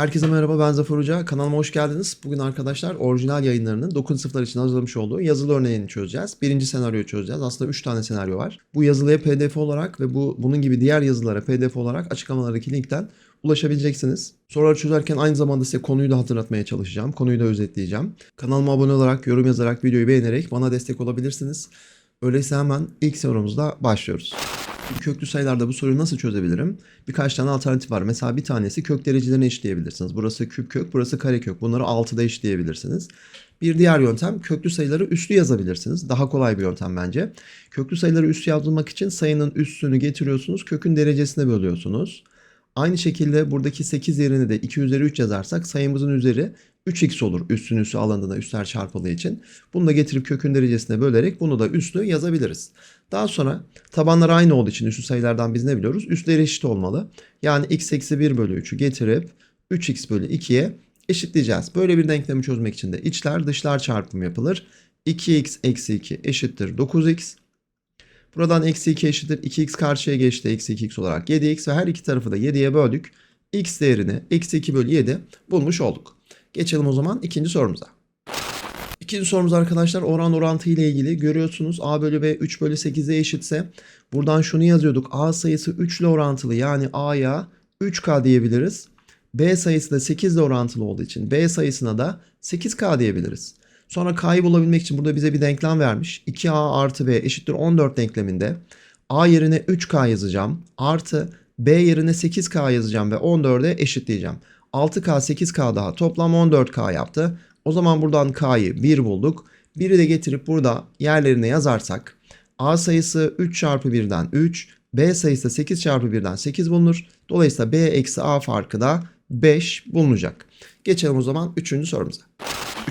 Herkese merhaba ben Zafer Hoca. Kanalıma hoş geldiniz. Bugün arkadaşlar orijinal yayınlarının 9. sınıflar için hazırlamış olduğu yazılı örneğini çözeceğiz. Birinci senaryoyu çözeceğiz. Aslında 3 tane senaryo var. Bu yazılıya pdf olarak ve bu bunun gibi diğer yazılara pdf olarak açıklamalardaki linkten ulaşabileceksiniz. Soruları çözerken aynı zamanda size konuyu da hatırlatmaya çalışacağım. Konuyu da özetleyeceğim. Kanalıma abone olarak, yorum yazarak, videoyu beğenerek bana destek olabilirsiniz. Öyleyse hemen ilk sorumuzla başlıyoruz. Köklü sayılarda bu soruyu nasıl çözebilirim? Birkaç tane alternatif var. Mesela bir tanesi kök derecelerine eşitleyebilirsiniz. Burası küp kök, burası kare kök. Bunları 6'da eşitleyebilirsiniz. Bir diğer yöntem köklü sayıları üslü yazabilirsiniz. Daha kolay bir yöntem bence. Köklü sayıları üslü yazmak için sayının üssünü getiriyorsunuz, kökün derecesine bölüyorsunuz. Aynı şekilde buradaki 8 yerine de 2 üzeri 3 yazarsak sayımızın üzeri 3x olur üstün üssü alanında üstler çarpıldığı için. Bunu da getirip kökün derecesine bölerek bunu da üslü yazabiliriz. Daha sonra tabanlar aynı olduğu için üslü sayılardan biz ne biliyoruz? Üstleri eşit olmalı. Yani x eksi 1 bölü 3'ü getirip 3x bölü 2'ye eşitleyeceğiz. Böyle bir denklemi çözmek için de içler dışlar çarpımı yapılır. 2x eksi 2 eşittir 9x. Buradan eksi 2 eşittir 2x karşıya geçti eksi 2x olarak 7x ve her iki tarafı da 7'ye böldük. x değerini eksi 2 bölü 7 bulmuş olduk. Geçelim o zaman ikinci sorumuza. İkinci sorumuz arkadaşlar oran orantı ile ilgili. Görüyorsunuz a bölü b 3 bölü 8'e eşitse buradan şunu yazıyorduk. a sayısı 3 ile orantılı yani a'ya 3k diyebiliriz. b sayısı da 8 ile orantılı olduğu için b sayısına da 8k diyebiliriz. Sonra k'yı bulabilmek için burada bize bir denklem vermiş. 2a artı b eşittir 14 denkleminde a yerine 3k yazacağım. Artı b yerine 8k yazacağım ve 14'e eşitleyeceğim. 6k 8k daha toplam 14k yaptı. O zaman buradan k'yı 1 bulduk. 1'i de getirip burada yerlerine yazarsak a sayısı 3 çarpı 1'den 3, b sayısı da 8 çarpı 1'den 8 bulunur. Dolayısıyla b eksi a farkı da 5 bulunacak. Geçelim o zaman 3. sorumuza.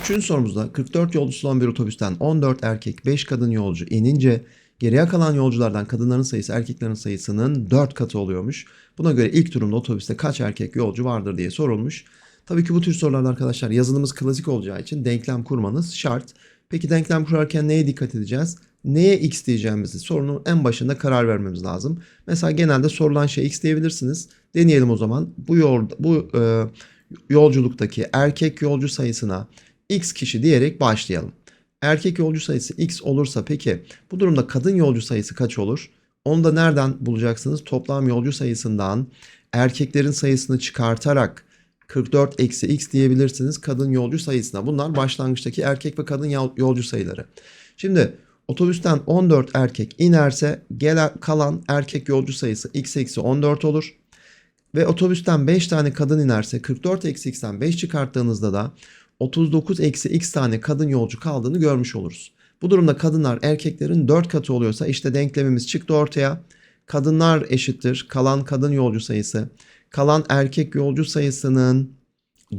Üçüncü sorumuzda 44 yolcusu olan bir otobüsten 14 erkek 5 kadın yolcu inince geriye kalan yolculardan kadınların sayısı erkeklerin sayısının 4 katı oluyormuş. Buna göre ilk durumda otobüste kaç erkek yolcu vardır diye sorulmuş. Tabii ki bu tür sorularda arkadaşlar yazılımımız klasik olacağı için denklem kurmanız şart. Peki denklem kurarken neye dikkat edeceğiz? Neye x diyeceğimizi sorunun en başında karar vermemiz lazım. Mesela genelde sorulan şey x diyebilirsiniz. Deneyelim o zaman. Bu yol, bu e, yolculuktaki erkek yolcu sayısına x kişi diyerek başlayalım. Erkek yolcu sayısı x olursa peki bu durumda kadın yolcu sayısı kaç olur? Onu da nereden bulacaksınız? Toplam yolcu sayısından erkeklerin sayısını çıkartarak 44 eksi x diyebilirsiniz kadın yolcu sayısına. Bunlar başlangıçtaki erkek ve kadın yolcu sayıları. Şimdi otobüsten 14 erkek inerse gelen kalan erkek yolcu sayısı x eksi 14 olur. Ve otobüsten 5 tane kadın inerse 44 eksi x'ten 5 çıkarttığınızda da 39 eksi x tane kadın yolcu kaldığını görmüş oluruz. Bu durumda kadınlar erkeklerin 4 katı oluyorsa işte denklemimiz çıktı ortaya. Kadınlar eşittir kalan kadın yolcu sayısı. Kalan erkek yolcu sayısının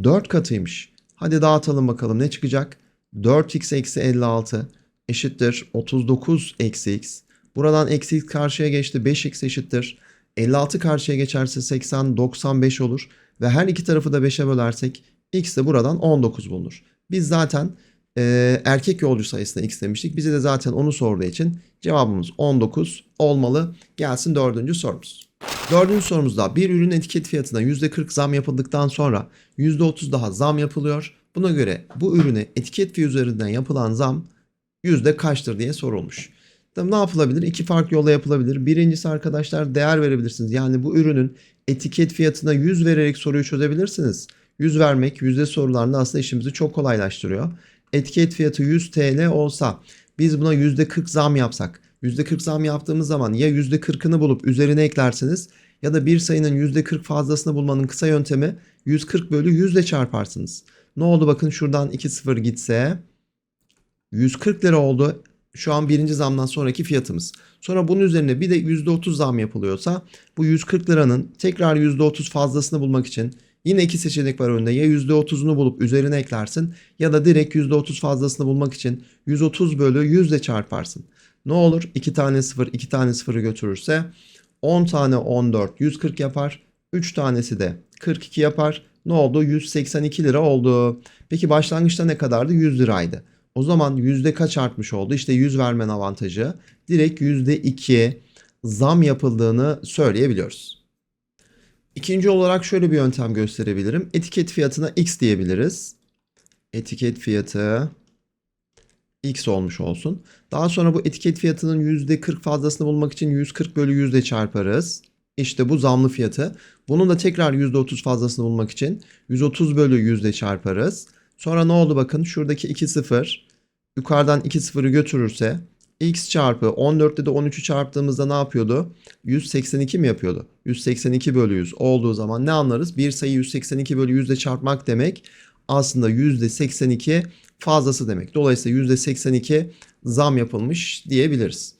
4 katıymış. Hadi dağıtalım bakalım ne çıkacak? 4x eksi 56 eşittir 39 eksi x. Buradan eksi x karşıya geçti 5x eşittir. 56 karşıya geçerse 80 95 olur. Ve her iki tarafı da 5'e bölersek x de buradan 19 bulunur. Biz zaten e, erkek yolcu sayısına x demiştik. Bize de zaten onu sorduğu için cevabımız 19 olmalı. Gelsin dördüncü sorumuz. Dördüncü sorumuzda bir ürün etiket fiyatına %40 zam yapıldıktan sonra %30 daha zam yapılıyor. Buna göre bu ürüne etiket fiyatı üzerinden yapılan zam yüzde kaçtır diye sorulmuş. Tabii ne yapılabilir? İki farklı yolla yapılabilir. Birincisi arkadaşlar değer verebilirsiniz. Yani bu ürünün etiket fiyatına 100 vererek soruyu çözebilirsiniz. 100 vermek yüzde sorularında aslında işimizi çok kolaylaştırıyor. Etiket fiyatı 100 TL olsa biz buna %40 zam yapsak %40 zam yaptığımız zaman ya %40'ını bulup üzerine eklersiniz ya da bir sayının %40 fazlasını bulmanın kısa yöntemi 140 bölü 100 ile çarparsınız. Ne oldu bakın şuradan 2 sıfır gitse 140 lira oldu. Şu an birinci zamdan sonraki fiyatımız. Sonra bunun üzerine bir de %30 zam yapılıyorsa bu 140 liranın tekrar %30 fazlasını bulmak için Yine iki seçenek var önünde. Ya %30'unu bulup üzerine eklersin ya da direkt %30 fazlasını bulmak için 130 bölü 100 ile çarparsın. Ne olur? 2 tane 0 2 tane 0'ı götürürse 10 tane 14 140 yapar. 3 tanesi de 42 yapar. Ne oldu? 182 lira oldu. Peki başlangıçta ne kadardı? 100 liraydı. O zaman yüzde kaç artmış oldu? İşte 100 vermen avantajı. Direkt yüzde 2 zam yapıldığını söyleyebiliyoruz. İkinci olarak şöyle bir yöntem gösterebilirim. Etiket fiyatına x diyebiliriz. Etiket fiyatı x olmuş olsun. Daha sonra bu etiket fiyatının %40 fazlasını bulmak için 140 bölü 100 ile çarparız. İşte bu zamlı fiyatı. Bunun da tekrar %30 fazlasını bulmak için 130 bölü 100 ile çarparız. Sonra ne oldu bakın şuradaki 2 sıfır yukarıdan 2 sıfırı götürürse x çarpı 14'te de 13'ü çarptığımızda ne yapıyordu? 182 mi yapıyordu? 182 bölü 100 olduğu zaman ne anlarız? Bir sayı 182 bölü 100 ile çarpmak demek aslında %82 fazlası demek. Dolayısıyla %82 zam yapılmış diyebiliriz.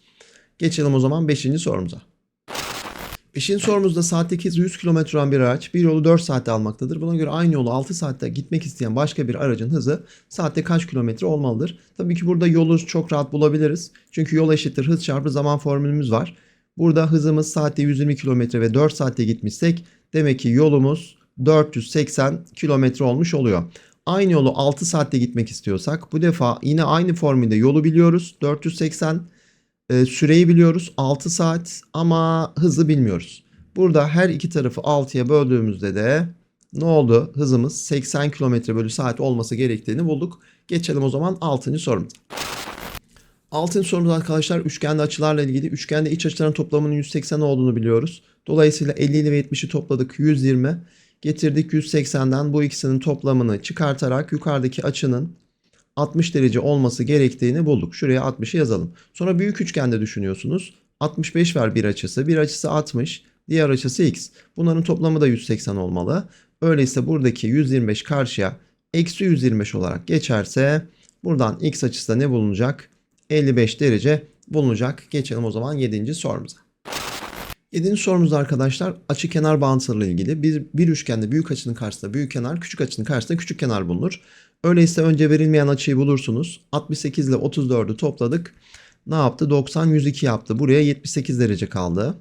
Geçelim o zaman 5. sorumuza. 5. sorumuzda saatteki hızı 100 km olan bir araç bir yolu 4 saatte almaktadır. Buna göre aynı yolu 6 saatte gitmek isteyen başka bir aracın hızı saatte kaç kilometre olmalıdır? Tabii ki burada yolu çok rahat bulabiliriz. Çünkü yol eşittir hız çarpı zaman formülümüz var. Burada hızımız saatte 120 km ve 4 saatte gitmişsek demek ki yolumuz 480 km olmuş oluyor. Aynı yolu 6 saatte gitmek istiyorsak bu defa yine aynı formülde yolu biliyoruz. 480 e, süreyi biliyoruz 6 saat ama hızı bilmiyoruz. Burada her iki tarafı 6'ya böldüğümüzde de ne oldu? Hızımız 80 km bölü saat olması gerektiğini bulduk. Geçelim o zaman 6. sorumuza. 6. sorumuz arkadaşlar üçgende açılarla ilgili. Üçgende iç açıların toplamının 180 olduğunu biliyoruz. Dolayısıyla 50 ile ve 70'i topladık 120. Getirdik 180'den bu ikisinin toplamını çıkartarak yukarıdaki açının 60 derece olması gerektiğini bulduk. Şuraya 60'ı yazalım. Sonra büyük üçgende düşünüyorsunuz. 65 var bir açısı. Bir açısı 60. Diğer açısı x. Bunların toplamı da 180 olmalı. Öyleyse buradaki 125 karşıya eksi 125 olarak geçerse buradan x açısı da ne bulunacak? 55 derece bulunacak. Geçelim o zaman 7. sorumuza. 7. sorumuz arkadaşlar açı kenar bağıntılarıyla ilgili. Bir, bir üçgende büyük açının karşısında büyük kenar, küçük açının karşısında küçük kenar bulunur. Öyleyse önce verilmeyen açıyı bulursunuz. 68 ile 34'ü topladık. Ne yaptı? 90, 102 yaptı. Buraya 78 derece kaldı.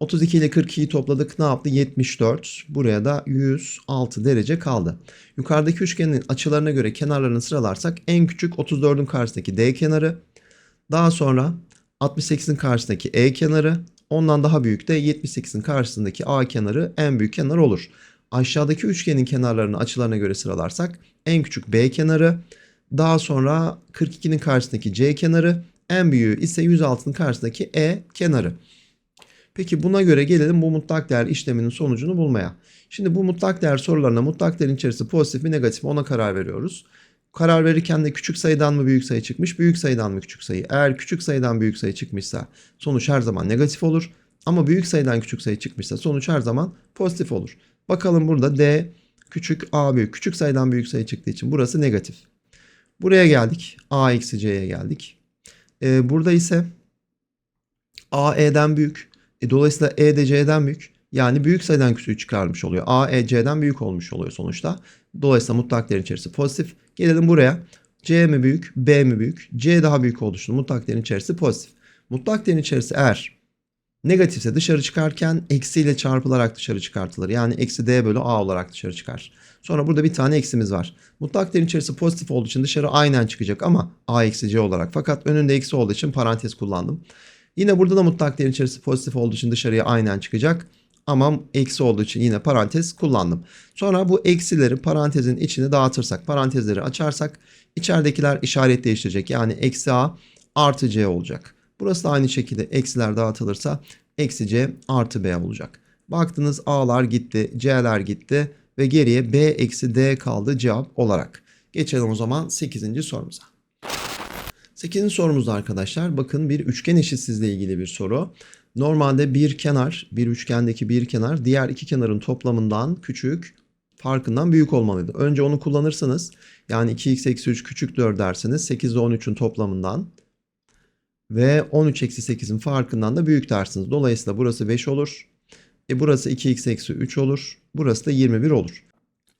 32 ile 42'yi topladık. Ne yaptı? 74. Buraya da 106 derece kaldı. Yukarıdaki üçgenin açılarına göre kenarlarını sıralarsak en küçük 34'ün karşısındaki D kenarı. Daha sonra 68'in karşısındaki E kenarı. Ondan daha büyük de 78'in karşısındaki A kenarı en büyük kenar olur. Aşağıdaki üçgenin kenarlarını açılarına göre sıralarsak en küçük B kenarı, daha sonra 42'nin karşısındaki C kenarı, en büyüğü ise 106'nın karşısındaki E kenarı. Peki buna göre gelelim bu mutlak değer işleminin sonucunu bulmaya. Şimdi bu mutlak değer sorularına mutlak değerin içerisi pozitif mi negatif mi ona karar veriyoruz. Karar verirken de küçük sayıdan mı büyük sayı çıkmış, büyük sayıdan mı küçük sayı? Eğer küçük sayıdan büyük sayı çıkmışsa sonuç her zaman negatif olur. Ama büyük sayıdan küçük sayı çıkmışsa sonuç her zaman pozitif olur. Bakalım burada D küçük A büyük. Küçük sayıdan büyük sayı çıktığı için burası negatif. Buraya geldik. A eksi C'ye geldik. Ee, burada ise A E'den büyük. E, dolayısıyla E de C'den büyük. Yani büyük sayıdan küçüğü çıkarmış oluyor. A E C'den büyük olmuş oluyor sonuçta. Dolayısıyla mutlak değerin içerisi pozitif. Gelelim buraya. C mi büyük, B mi büyük? C daha büyük olduğu için mutlak değerin içerisi pozitif. Mutlak değerin içerisi eğer negatifse dışarı çıkarken eksiyle çarpılarak dışarı çıkartılır. Yani eksi D bölü A olarak dışarı çıkar. Sonra burada bir tane eksimiz var. Mutlak değerin içerisi pozitif olduğu için dışarı aynen çıkacak ama A eksi C olarak. Fakat önünde eksi olduğu için parantez kullandım. Yine burada da mutlak değerin içerisi pozitif olduğu için dışarıya aynen çıkacak. Ama eksi olduğu için yine parantez kullandım. Sonra bu eksileri parantezin içine dağıtırsak, parantezleri açarsak içeridekiler işaret değiştirecek. Yani eksi A artı C olacak. Burası da aynı şekilde eksiler dağıtılırsa eksi C artı B olacak. Baktınız A'lar gitti, C'ler gitti ve geriye B eksi D kaldı cevap olarak. Geçelim o zaman 8. sorumuza. 8. sorumuzda arkadaşlar bakın bir üçgen eşitsizliği ilgili bir soru. Normalde bir kenar, bir üçgendeki bir kenar diğer iki kenarın toplamından küçük, farkından büyük olmalıydı. Önce onu kullanırsanız yani 2x eksi 3 küçük 4 dersiniz. 8 ile 13'ün toplamından ve 13 eksi 8'in farkından da büyük dersiniz. Dolayısıyla burası 5 olur. E burası 2x eksi 3 olur. Burası da 21 olur.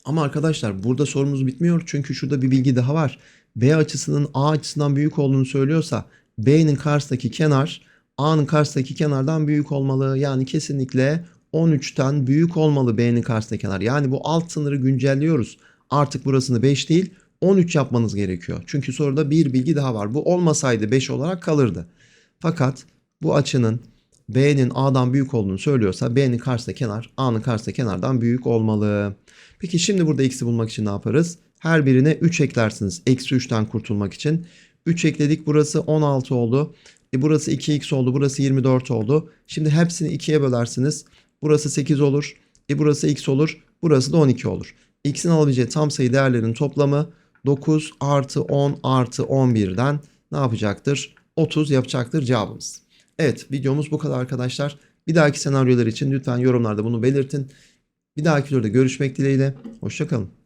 Ama arkadaşlar burada sorumuz bitmiyor. Çünkü şurada bir bilgi daha var. B açısının A açısından büyük olduğunu söylüyorsa B'nin karşısındaki kenar A'nın karşısındaki kenardan büyük olmalı. Yani kesinlikle 13'ten büyük olmalı B'nin karşısındaki kenar. Yani bu alt sınırı güncelliyoruz. Artık burasını 5 değil 13 yapmanız gerekiyor. Çünkü soruda bir bilgi daha var. Bu olmasaydı 5 olarak kalırdı. Fakat bu açının B'nin A'dan büyük olduğunu söylüyorsa B'nin karşısında kenar A'nın karşısında kenardan büyük olmalı. Peki şimdi burada x'i bulmak için ne yaparız? Her birine 3 eklersiniz. Eksi 3'ten kurtulmak için. 3 ekledik burası 16 oldu. E burası 2x oldu. Burası 24 oldu. Şimdi hepsini 2'ye bölersiniz. Burası 8 olur. E burası x olur. Burası da 12 olur. X'in alabileceği tam sayı değerlerinin toplamı 9 artı 10 artı 11'den ne yapacaktır? 30 yapacaktır cevabımız. Evet videomuz bu kadar arkadaşlar. Bir dahaki senaryolar için lütfen yorumlarda bunu belirtin. Bir dahaki videoda görüşmek dileğiyle. Hoşçakalın.